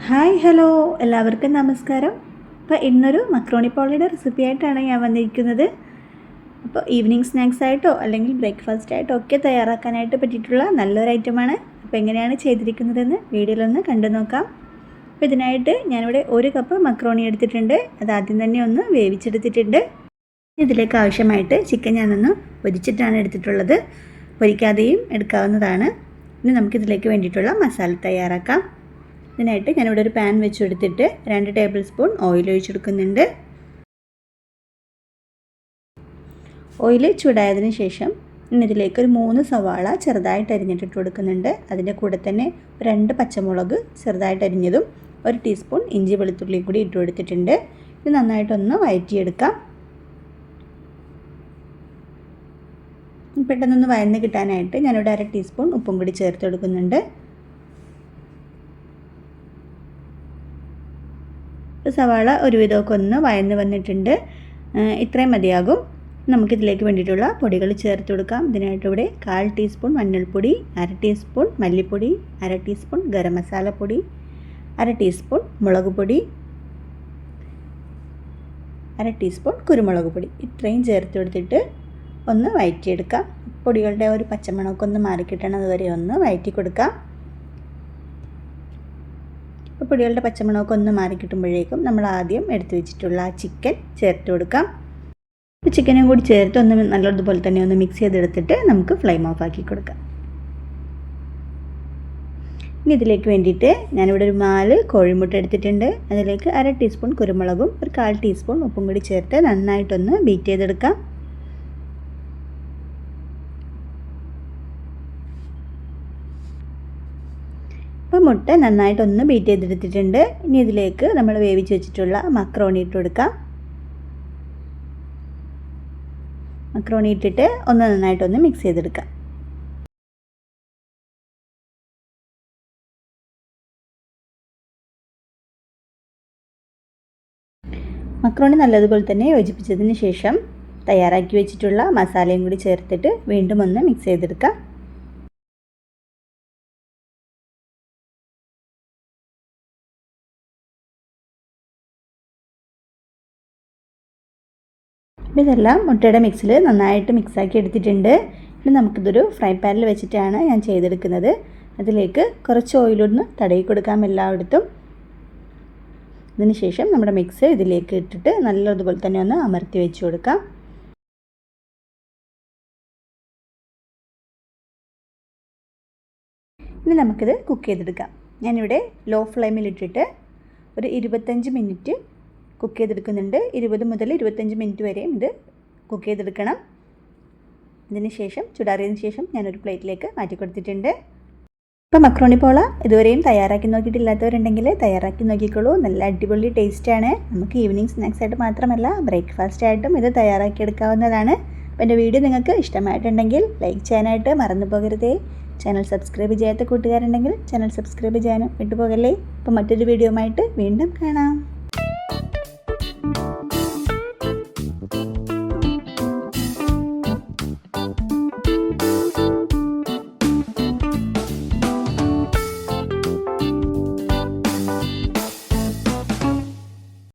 Hi hello. എല്ലാവർക്കും നമസ്കാരം. അപ്പോൾ ഇന്നൊരു മക്രോണി പോളിയുടെ റെസിപ്പി ആയിട്ടാണ് ഞാൻ വന്നിരിക്കുന്നത്. അപ്പോൾ ഈവനിങ് സ്നാക്സ് ആയിട്ടോ അല്ലെങ്കിൽ ബ്രേക്ക്ഫാസ്റ്റ് ആയിട്ടോ ഒക്കെ തയ്യാറാക്കാനായിട്ട് പറ്റിയിട്ടുള്ള നല്ലൊരു ഐറ്റമാണ് അപ്പോൾ എങ്ങനെയാണ് ചെയ്തിരിക്കുന്നതെന്ന് വീഡിയോയിലൊന്ന് കണ്ടു നോക്കാം. അപ്പോൾ ഇതിനായിട്ട് ഞാനിവിടെ ഒരു കപ്പ് മക്രോണി എടുത്തിട്ടുണ്ട്. അത് ആദ്യം തന്നെ ഒന്ന് വേവിച്ചെടുത്തിട്ടുണ്ട്. ഇതിലേക്ക് ആവശ്യമായിട്ട് ചിക്കൻ ഞാനൊന്ന് പൊരിച്ചിട്ടാണ് എടുത്തിട്ടുള്ളത്. പൊരിക്കാതെയും എടുക്കാവുന്നതാണ്. ഇനി നമുക്കിതിലേക്ക് വേണ്ടിയിട്ടുള്ള മസാല തയ്യാറാക്കാം. ഇതിനായിട്ട് ഞാനിവിടെ ഒരു പാൻ വെച്ചെടുത്തിട്ട് രണ്ട് ടേബിൾ സ്പൂൺ ഓയിൽ ഒഴിച്ചെടുക്കുന്നുണ്ട്. ഓയിൽ ചൂടായതിനു ശേഷം ഇതിലേക്ക് ഒരു മൂന്ന് സവാള ചെറുതായിട്ട് അരിഞ്ഞിട്ടിട്ട് കൊടുക്കുന്നുണ്ട്. അതിന്റെ കൂടെ തന്നെ രണ്ട് പച്ചമുളക് ചെറുതായിട്ട് അരിഞ്ഞതും ഒരു ടീസ്പൂൺ ഇഞ്ചി വെളുത്തുള്ളിയും കൂടി ഇട്ട് കൊടുത്തിട്ടുണ്ട്. ഇത് നന്നായിട്ടൊന്ന് വയറ്റിയെടുക്കാം. പെട്ടെന്നൊന്ന് വയന്ന് കിട്ടാനായിട്ട് ഞാനിവിടെ അര ടീസ്പൂൺ ഉപ്പും കൂടി ചേർത്ത് കൊടുക്കുന്നുണ്ട്. സവാള ഒരുവിധമൊക്കെ ഒന്ന് വയന്ന് വന്നിട്ടുണ്ട്. ഇത്രയും മതിയാകും. നമുക്കിതിലേക്ക് വേണ്ടിയിട്ടുള്ള പൊടികൾ ചേർത്ത് കൊടുക്കാം. ഇതിനായിട്ട് ഇവിടെ കാൽ ടീസ്പൂൺ മഞ്ഞൾപ്പൊടി അര ടീസ്പൂൺ മല്ലിപ്പൊടി അര ടീസ്പൂൺ ഗരം മസാലപ്പൊടി അര ടീസ്പൂൺ മുളക് പൊടി അര ടീസ്പൂൺ കുരുമുളക് പൊടി. ഇത്രയും ചേർത്ത് കൊടുത്തിട്ട് ഒന്ന് വയറ്റിയെടുക്കാം പൊടികളുടെ ഒരു പച്ചമണമൊക്കെ ഒന്ന് മാറിക്കിട്ടണം അതുവരെ ഒന്ന് വയറ്റി കൊടുക്കാം. പൊടികളുടെ പച്ചമണമൊക്കെ ഒന്ന് മാറി കിട്ടുമ്പോഴേക്കും നമ്മൾ ആദ്യം എടുത്തു വെച്ചിട്ടുള്ള ആ ചിക്കൻ ചേർത്ത് കൊടുക്കാം. ചിക്കനും കൂടി ചേർത്ത് ഒന്ന് നല്ലതുപോലെ തന്നെ ഒന്ന് മിക്സ് ചെയ്തെടുത്തിട്ട് നമുക്ക് ഫ്ലെയിം ഓഫ് ആക്കി കൊടുക്കാം. ഇനി ഇതിലേക്ക് വേണ്ടിയിട്ട് ഞാനിവിടെ ഒരു നാല് കോഴിമുട്ട എടുത്തിട്ടുണ്ട്. അതിലേക്ക് അര ടീസ്പൂൺ കുരുമുളകും ഒരു കാൽ ടീസ്പൂൺ ഉപ്പും കൂടി ചേർത്ത് നന്നായിട്ടൊന്ന് ബീറ്റ് ചെയ്തെടുക്കാം. അപ്പോൾ മുട്ട നന്നായിട്ടൊന്ന് ബീറ്റ് ചെയ്തെടുത്തിട്ടുണ്ട്. ഇനി ഇതിലേക്ക് നമ്മൾ വേവിച്ച് വെച്ചിട്ടുള്ള മക്രോണി ഇട്ട് കൊടുക്കാം. മക്രോണി ഇട്ടിട്ട് ഒന്ന് നന്നായിട്ടൊന്ന് മിക്സ് ചെയ്തെടുക്കാം. മക്രോണി നല്ലതുപോലെ തന്നെ യോജിപ്പിച്ചതിന് ശേഷം തയ്യാറാക്കി വെച്ചിട്ടുള്ള മസാലയും കൂടി ചേർത്തിട്ട് വീണ്ടും ഒന്ന് മിക്സ് ചെയ്തെടുക്കാം. അപ്പോൾ ഇതെല്ലാം മുട്ടയുടെ മിക്സിൽ നന്നായിട്ട് മിക്സാക്കി എടുത്തിട്ടുണ്ട്. ഇനി നമുക്കിതൊരു ഫ്രൈ പാനിൽ വെച്ചിട്ടാണ് ഞാൻ ചെയ്തെടുക്കുന്നത്. അതിലേക്ക് കുറച്ച് ഓയിലൊന്ന് തടയി കൊടുക്കാം എല്ലായിടത്തും. അതിനുശേഷം നമ്മുടെ മിക്സ് ഇതിലേക്ക് ഇട്ടിട്ട് നല്ലതുപോലെ തന്നെ ഒന്ന് അമർത്തി വെച്ച് കൊടുക്കാം. ഇനി നമുക്കിത് കുക്ക് ചെയ്തെടുക്കാം. ഞാനിവിടെ ലോ ഫ്ലെയിമിൽ ഇട്ടിട്ട് ഒരു ഇരുപത്തഞ്ച് മിനിറ്റ് കുക്ക് ചെയ്തെടുക്കുന്നുണ്ട്. ഇരുപത് മുതൽ ഇരുപത്തഞ്ച് മിനിറ്റ് വരെയും ഇത് കുക്ക് ചെയ്തെടുക്കണം. ഇതിന് ശേഷം ചുടാറിയതിന് ശേഷം ഞാനൊരു പ്ലേറ്റിലേക്ക് മാറ്റി കൊടുത്തിട്ടുണ്ട്. ഇപ്പോൾ മക്രോണി പോള ഇതുവരെയും തയ്യാറാക്കി നോക്കിയിട്ടില്ലാത്തവരുണ്ടെങ്കിൽ തയ്യാറാക്കി നോക്കിക്കോളൂ. നല്ല അടിപൊളി ടേസ്റ്റാണ് നമുക്ക് ഈവനിങ് സ്നാക്സ് ആയിട്ട് മാത്രമല്ല ബ്രേക്ക്ഫാസ്റ്റ് ആയിട്ടും ഇത് തയ്യാറാക്കി എടുക്കാവുന്നതാണ്. അപ്പോൾ എന്റെ വീഡിയോ നിങ്ങൾക്ക് ഇഷ്ടമായിട്ടുണ്ടെങ്കിൽ ലൈക്ക് ചെയ്യാനായിട്ട് മറന്നു പോകരുതേ. ചാനൽ സബ്സ്ക്രൈബ് ചെയ്യാത്ത കൂട്ടുകാരുണ്ടെങ്കിൽ ചാനൽ സബ്സ്ക്രൈബ് ചെയ്യാനും വിട്ടുപോകല്ലേ. അപ്പോൾ മറ്റൊരു വീഡിയോ വീണ്ടും കാണാം.